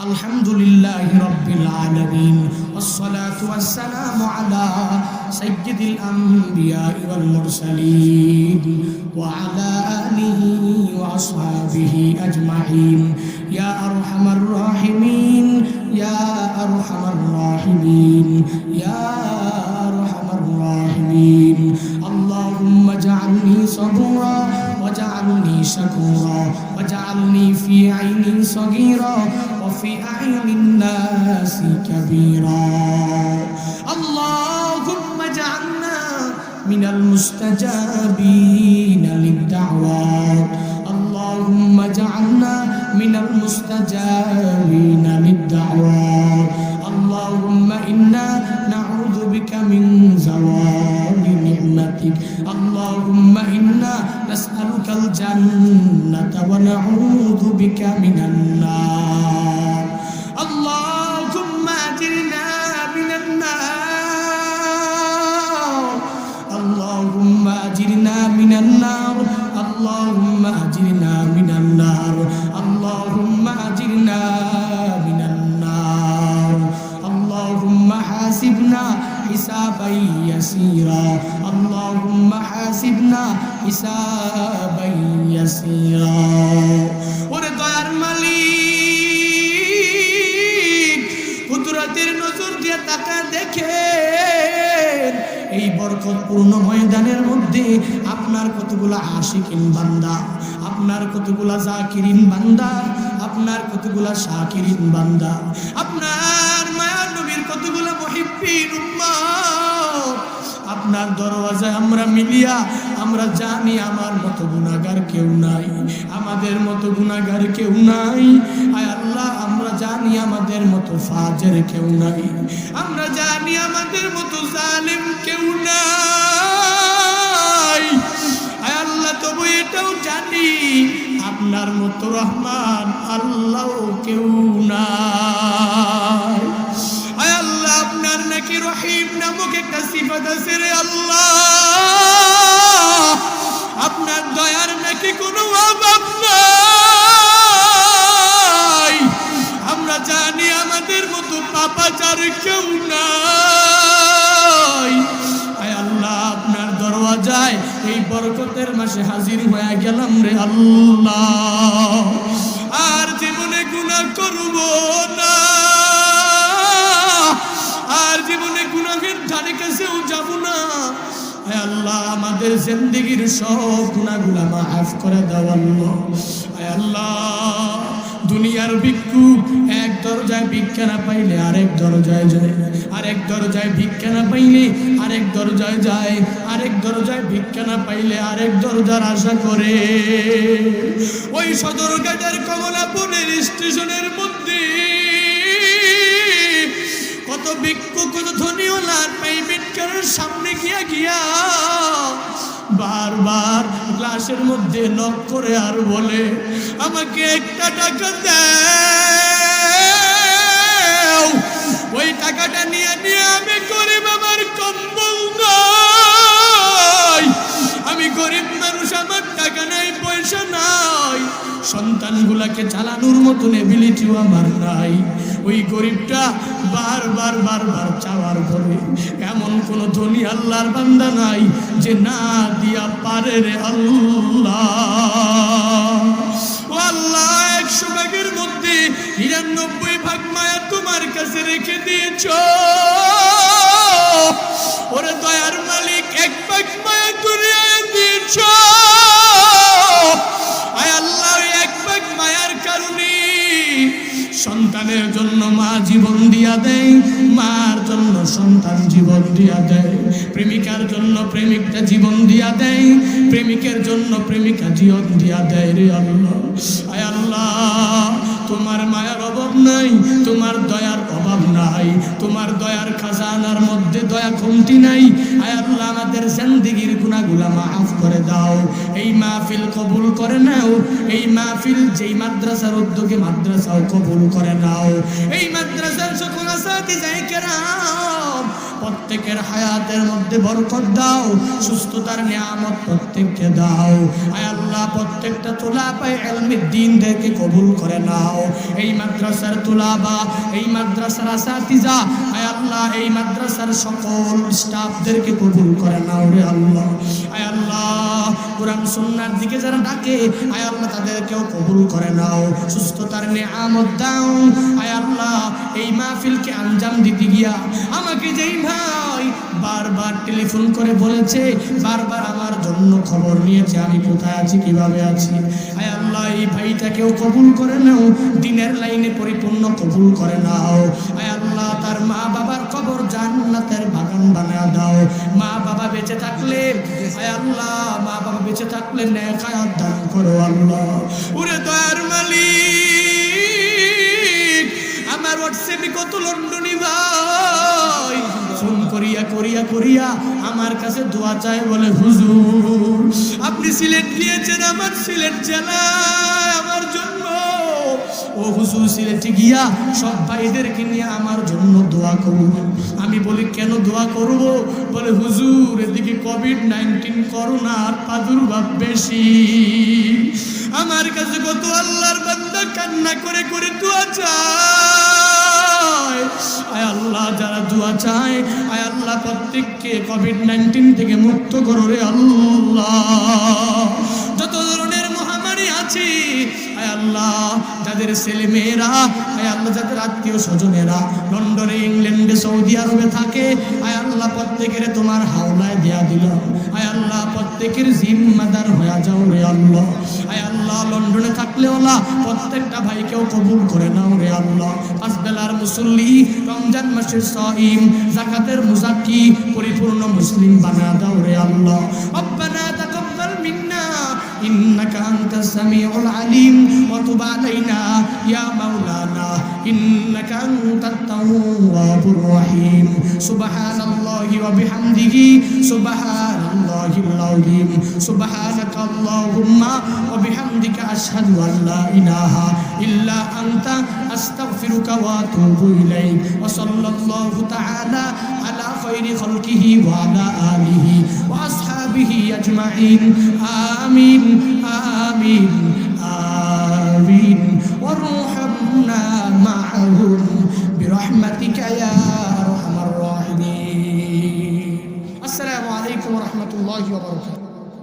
الحمد لله رب العالمين والصلاة والسلام على سيد الأنبياء والمرسلين وعلى آله وأصحابه أجمعين يا أرحم الراحمين يا أرحم الراحمين يا أرحم الراحمين اللهم اجعلني صبورا واجعلني شكورا واجعلني في عيني صغيرا وفي أعين الناس كبيرا اللهم اجعلنا من المستجابين للدعوات اللهم اجعلنا من المستجابين للدعوات اللهم إنا نعوذ بك من زوال نعمتك. اللهم إنا نسألك الجنة ونعوذ بك من النار. اللهم أجرنا من النار. اللهم أجرنا من النار. اللهم أجرنا من النار. اللهم أجرنا من النار. اللهم حاسبنا حسابا يسيرا. اللهم حاسبنا حسابا يسيرا. ওরে মালিক। কুদরতের নজর দিয়ে তাকা দেখে এই বরকতপূর্ণ ময়দানের মধ্যে আপনার কতগুলা আশিকিন বান্দা, আপনার কতগুলা জাকিরিন বান্দা, আপনার কতগুলা শাকিরিন বান্দা, আপনার মায়ার নবীর কতগুলা মহিব্বিন উম্মত আপনার দরওয়াজায় আমরা মিলিয়া, আমরা জানি আমার মতো গুণাগার কেউ নাই, আমাদের মতো গুণাগার কেউ নাই। আয় আল্লাহ, আমরা জানি আমাদের মতো ফাজের কেউ নাই, আমরা জানি আমাদের মতো জালেম কেউ নাই। আয় আল্লাহ, তবু এটাও জানি, আপনার মতো রহমান আল্লাহ কেউ আল্লাহ রহিম নামক একটা সিফাত আছে রে আল্লাহ। আপনার দয়ার নাকি কোনো অভাব নাই। আমরা জানি আমাদের মতো পাপাচার কেউ নাই। আল্লাহ, আপনার দরওয়াজায় এই বরকতের মাসে হাজির হয়ে গেলাম রে আল্লাহ। আর জীবনে গুনাহ করব না। গুনাহের কাছেও যাব না। আল্লাহ, আমাদের জিন্দগির সব গুনাহগুলা মাফ করে দাও আল্লাহ, দুনিয়ার ভিক্ষু এক দরজায় ভিক্ষা না পাইলে আরেক দরজায় যায়। আরেক দরজায় ভিক্ষা না পাইলে আরেক দরজায় যায়। আরেক দরজায় ভিক্ষা না পাইলে আরেক দরজার আশা করে। ওই সদরঘাটের কমলাপুরের স্টেশনের মধ্যে কত ভিক্ষু, কত ধনীওয়ালার প্রাইভেট কারের সামনে গিয়া গিয়া বারবার গ্লাসের মধ্যে নক করে আর বলে, আমাকে একটা টাকা দাও। ওই টাকাটা নিয়ে নিয়ে আমি গরিব, আমার কম্বল নাই। আমি গরিব মানুষ, আমার টাকা নাই, পয়সা নাই। সন্তানগুলাকে চালানোর মতন এবিলিটিও আমার নাই। ওই গরিবটা বারবার বারবার চাওয়ার পরে এমন কোন ধনী আল্লাহর বান্দা নাই যে না দিয়া পারে রে আল্লাহ। আল্লাহ, একশো ভাগের মধ্যে নিরানব্বই ভাগ মায়া তোমার কাছে রেখে দিয়েছ। সন্তান জীবন দিয়া দেয়। প্রেমিকার জন্য প্রেমিকটা জীবন দিয়া দেয়। প্রেমিকের জন্য প্রেমিকা জীবন দিয়া দেয় রে আল্লাহ। আয় আল্লাহ, তোমার মায়ার অভাব নাই, তোমার দয়ার অভাব নাই, তোমার দয়ার খাজানার মধ্যে দয়া কমতি নাই। আয় আল্লাহ, আমাদের জিন্দেগির গুনাহগুলা মাফ করে দাও। এই মাহফিল কবুল করে নাও। এই মাহফিল যেই মাদ্রাসার উদ্যোগে মাদ্রাসাও কবুল করে নাও। এই মাদ্রাসার প্রত্যেকের হায়াতের মধ্যে বরকত দাও, সুস্থতার নিয়ামত প্রত্যেককে দাও। আয় আল্লাহ, প্রত্যেকটা তোলা পাই এলমের দিনদেরকে কবুল করে নাও। এই মাদ্রাসার তুলাবা, এই মাদ্রাসার আসাতিজা, আয় আল্লাহ, এই মাদ্রাসার সকল স্টাফদেরকে কবুল করে নাও রে আল্লাহ। আয় আল্লাহ, কোরআন সুন্নার দিকে যারা ডাকে, আয় আল্লাহ তাদেরকেও কবুল করে নাও। সুস্থতার নিয়ামত দাও এই মাহফিলকে আঞ্জাম দিতে গিয়া আমাকে যেই ভাই বারবার টেলিফোন করে বলেছে, বারবার আমার জন্য খবর নিয়েছে, আমি কোথায় আছি, কীভাবে আছি? আয় আল্লাহ, এই ভাইটাকেও কবুল করে নাও, দিনের লাইনে পরিপূর্ণ কবুল করে নাও। আয় আল্লাহ, তার মা বাবার কবর জান্নাতের বাগান বানা দাও। মা বাবা বেঁচে থাকলে, আয় আল্লাহ, মা বাবা বেঁচে থাকলে নেখায়াত দান করো আল্লাহ। ওরে দয়ার মালিক। করিয়া আমার কাছে দোয়া চাই বলে, হুজুর, আপনি সিলেট দিয়েছেন আমার সিলেট জেলায় আমার জন্য। ও হুজুর, সিলেটে গিয়া সব ভাইদেরকে নিয়ে আমার জন্য দোয়া করুন। আমি বলি, কেন দোয়া করব? বলে, হুজুর, এদিকে কোভিড নাইন্টিন করোনার প্রাদুর্ভাব বেশি। আমার কাছে কত আল্লাহর বান্দা কান্না করে করে দোয়া চায়। আয় আল্লাহ, যারা দোয়া চায়, আয় আল্লাহ, প্রত্যেককে কোভিড নাইন্টিন থেকে মুক্ত করো রে আল্লাহ। যত ধরনের মহামারী আছে, আয় আল্লাহ, যাদের ছেলে মেয়েরা আয় আল্লাহ, যাদের আত্মীয় স্বজনেরা লন্ডনে, ইংল্যান্ডে, সৌদি আরবে থাকে, আয় আল্লাহ, প্রত্যেকের তোমার হাওলায় দেয়া দিল আয় আল্লাহ, প্রত্যেকের জিম্মাদার হয়ে যাও রে আল্লাহ। আয় আল্লাহ লন্ডনে থাকলে ওলা প্রত্যেকটা ভাইকেও কবুল করে নাও রে আল্লাহ। পাঁচ বেলার মুসল্লি, রমজান মাসের সহিম জাকাতের মুজাকি পরিপূর্ণ মুসলিম বানা দাও রে আল্লাহ। রব্বানা إنك أنت السميع العليم وتب علينا يا مولانا إنك أنت التواب الرحيم. سبحان الله وبحمده سبحان الله العظيم. سبحانك اللهم وبحمدك أشهد أن لا إله إلا أنت أستغفرك وأتوب إليك. وصلى الله تعالى على خير خلقه وعلى آله وأصحابه أجمعين. آمين. آمين آمين. وارحمنا معهم برحمتك يا أرحم الراحمين. السلام عليكم ورحمة الله وبركاته.